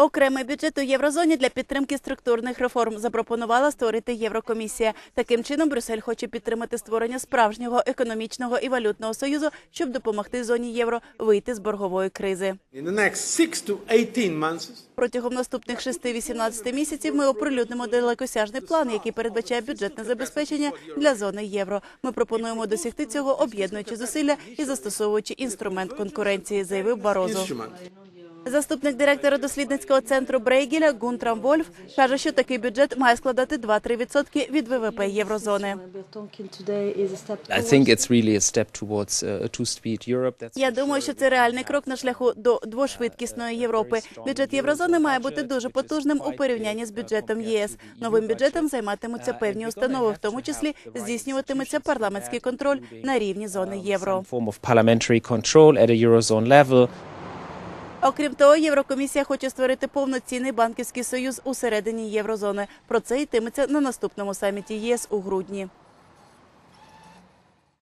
Окремий бюджет у єврозоні для підтримки структурних реформ запропонувала створити Єврокомісія. Таким чином, Брюссель хоче підтримати створення справжнього економічного і валютного союзу, щоб допомогти зоні євро вийти з боргової кризи. In the next six to 18 months, Протягом наступних 6-18 місяців ми оприлюднимо далекосяжний план, який передбачає бюджетне забезпечення для зони євро. Ми пропонуємо досягти цього, об'єднуючи зусилля і застосовуючи інструмент конкуренції, заявив Барозо. Заступник директора дослідницького центру Брейгеля Гунтрам Вольф каже, що такий бюджет має складати 2-3% від ВВП єврозони. Uh, Я думаю, що це реальний крок на шляху до двошвидкісної Європи. Бюджет єврозони має бути дуже потужним у порівнянні з бюджетом єС. Новим бюджетом займатимуться певні установи, в тому числі здійснюватиметься парламентський контроль на рівні зони євро. Окрім того, Єврокомісія хоче створити повноцінний банківський союз усередині єврозони. Про це йтиметься на наступному саміті ЄС у грудні.